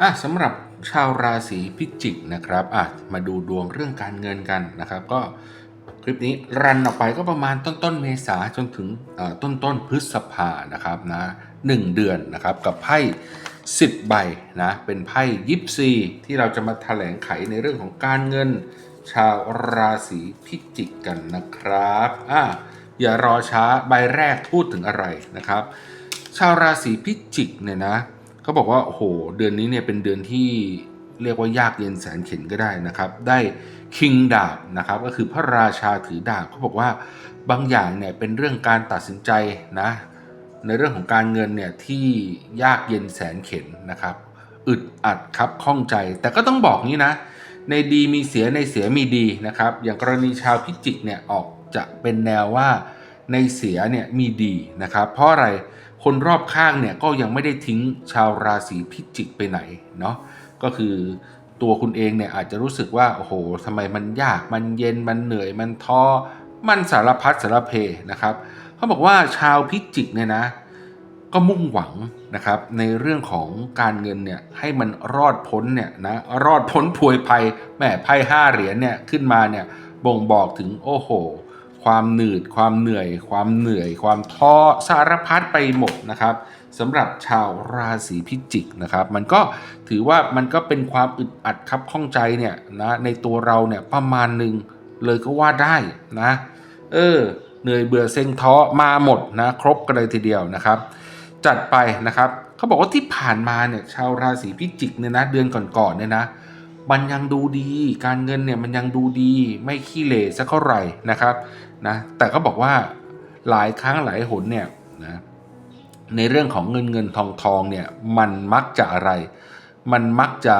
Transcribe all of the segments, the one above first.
อะสำหรับชาวราศีพิจิกนะครับอะมาดูดวงเรื่องการเงินกันนะครับ ก็คลิปนี้รันออกไปก็ประมาณต้นต้นเมษาจนถึงต้นต้นพฤษภานะครับนะหนึ่งเดือนนะครับกับไพ่10ใบนะเป็นไพ่ยิปซีที่เราจะมาแถลงไขในเรื่องของการเงิน ชาวราศีพิจิกกันนะครับอะอย่ารอช้าใบแรกพูดถึงอะไรนะครับ ชาวราศีพิจิกเนี่ยนะ เขาบอกว่าโอ้โหเดือนนี้เนี่ยเป็นเดือนที่เรียกว่ายากเย็นแสนเข็ญก็ได้นะครับ ได้คิงดาบนะครับ ก็คือพระราชาถือดาบเขาบอกว่าบางอย่างเนี่ยเป็นเรื่องการตัดสินใจนะ ในเรื่องของการเงินเนี่ยที่ยากเย็นแสนเข็ญนะครับ อึดอัดครับข้องใจ แต่ก็ต้องบอกนี้นะ ในดีมีเสียในเสียมีดีนะครับ อย่างกรณีชาวพิจิกเนี่ยออกจะเป็นแนวว่าในเสียเนี่ยมีดีนะครับ เพราะอะไร คนรอบข้างเนี่ยก็ยังไม่ได้ทิ้งชาวราศีพิจิกไปไหนเนาะก็คือตัวคุณเองเนี่ยอาจจะรู้สึกว่าโอ้โหทำไมมันยากมันเย็นมันเหนื่อยมันท้อมันสารพัดสารเพนะครับเขาบอกว่าชาวพิจิกเนี่ยนะ ก็มุ่งหวังนะครับในเรื่องของการเงินเนี่ยให้มันรอดพ้นเนี่ยนะรอดพ้นพวยภัยแม่ไพ่ห้าเหรียญเนี่ยขึ้นมาเนี่ยบ่งบอกถึงโอ้โห ความหนืด ความเหนื่อย ความเหนื่อย ความท้อสารพัดไปหมดนะครับสำหรับชาวราศีพิจิกนะครับ มันก็ถือว่ามันก็เป็นความอึดอัดครับข้องใจเนี่ยนะในตัวเราเนี่ยประมาณหนึ่งเลยก็ว่าได้นะ เออเหนื่อยเบื่อเซ็งท้อมาหมดนะครบกันเลยทีเดียวนะครับ จัดไปนะครับเขาบอกว่าที่ผ่านมาเนี่ยชาวราศีพิจิกเนี่ยนะเดือนก่อนๆเนี่ยนะ มันยังดูดี การเงินเนี่ยมันยังดูดี ไม่ขี้เหร่สักเท่าไหร่นะครับนะแต่ก็บอกว่าหลายครั้งหลายหนเนี่ยนะในเรื่องของเงินเงินทองทองเนี่ยมันมักจะอะไร มันมักจะ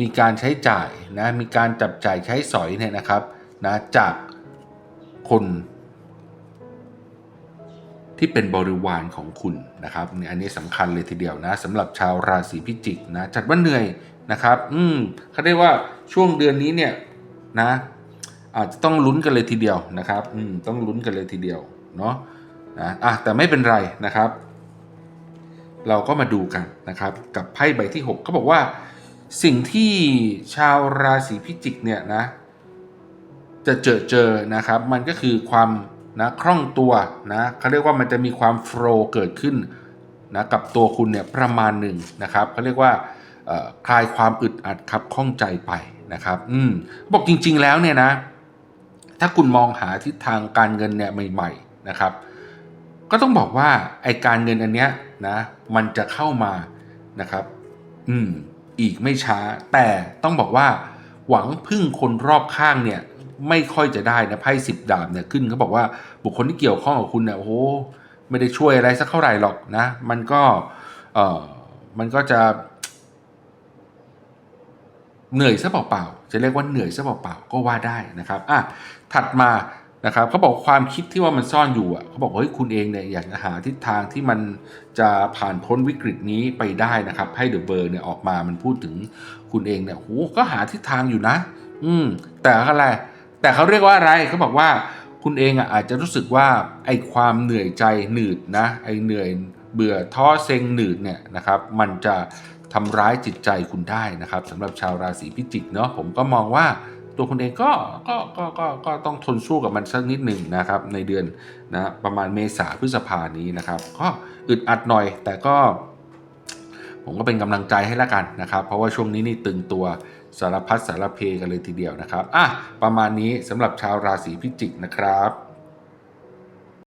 มีการใช้จ่ายนะมีการจับจ่ายใช้สอยเนี่ยนะครับนะจากคน ที่เป็นบริวารของคุณนะครับเนี่ยอันนี้สำคัญเลยทีเดียวนะสำหรับชาวราศีพิจิกนะจัดว่าเหนื่อยนะครับ อืมเขาเรียกว่าช่วงเดือนนี้เนี่ยนะอาจจะต้องลุ้นกันเลยทีเดียวนะครับ อืมต้องลุ้นกันเลยทีเดียวเนาะนะอะแต่ไม่เป็นไรนะครับ เราก็มาดูกันนะครับ กับไพ่ใบที่6เขาบอกว่า สิ่งที่ชาวราศีพิจิกเนี่ยนะ จะเจอเจอนะครับ มันก็คือความ นะคล่องตัวนะเขาเรียกว่ามันจะมีความโฟล์เกิดขึ้นนะกับตัวคุณเนี่ยประมาณหนึ่งนะครับเขาเรียกว่าคลายความอึดอัดครับข้องใจไปนะครับอืมบอกจริง ๆ แล้วเนี่ยนะถ้าคุณมองหาทิศทางการเงินเนี่ยใหม่ๆนะครับ ก็ต้องบอกว่าไอการเงินอันเนี้ยนะมันจะเข้ามานะครับ อืมอีกไม่ช้า แต่ต้องบอกว่าหวังพึ่งคนรอบข้างเนี่ย ไม่ค่อยจะได้นะไพ่สิบดาบเนี่ยขึ้นเขาบอกว่าบุคคลที่เกี่ยวข้องกับคุณเนี่ยโอ้โหไม่ได้ช่วยอะไรสักเท่าไหร่หรอกนะ มันก็เออมันก็จะเหนื่อยซะเปล่าๆ จะเรียกว่าเหนื่อยซะเปล่าๆ ก็ว่าได้นะครับ อะ ถัดมานะครับเขาบอกความคิดที่ว่ามันซ่อนอยู่อะเขาบอกเฮ้ยคุณเองเนี่ยอยากจะหาทิศทางที่มันจะผ่านพ้นวิกฤตนี้ไปได้นะครับให้เดอะเบอร์เนี่ยออกมามันพูดถึงคุณเองเนี่ยโหก็หาทิศทางอยู่นะ อืม แต่อะไร แต่เขาเรียกว่าอะไรเขาบอกว่าคุณเองอะอาจจะรู้สึกว่าไอ้ความเหนื่อยใจหนืดนะไอ้เหนื่อยเบื่อท้อเซ็งหนืดเนี่ยนะครับ มันจะทำร้ายจิตใจคุณได้นะครับสำหรับชาวราศีพิจิกเนาะผมก็มองว่าตัวคุณเองก็ก็ก็ก็ก็ต้องทนสู้กับมันสักนิดหนึ่งนะครับ ในเดือนนะประมาณเมษาพฤษภานี้นะครับ ก็อึดอัดหน่อยแต่ก็ ผมก็เป็นกำลังใจให้แล้วกันนะครับ เพราะว่าช่วงนี้นี่ตึงตัวสารพัดสารเพกันเลยทีเดียวนะครับอะประมาณนี้สำหรับชาวราศีพิจิกนะครับ